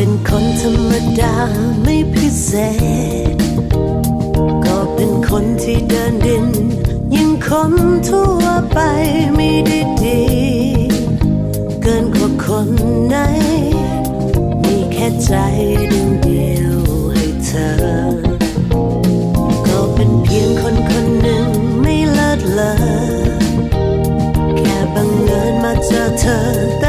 เป็นคนธรรมดาไม่พิเศษ ก็เป็นคนที่เดินดิน ยังคนทั่วไปไม่ได้ดี เกินกว่าคนไหน มีแค่ใจดวงเดียวให้เธอ ก็เป็นเพียงคนคนหนึ่งไม่เลิศเลอแค่บังเอิญมาเจอเธอ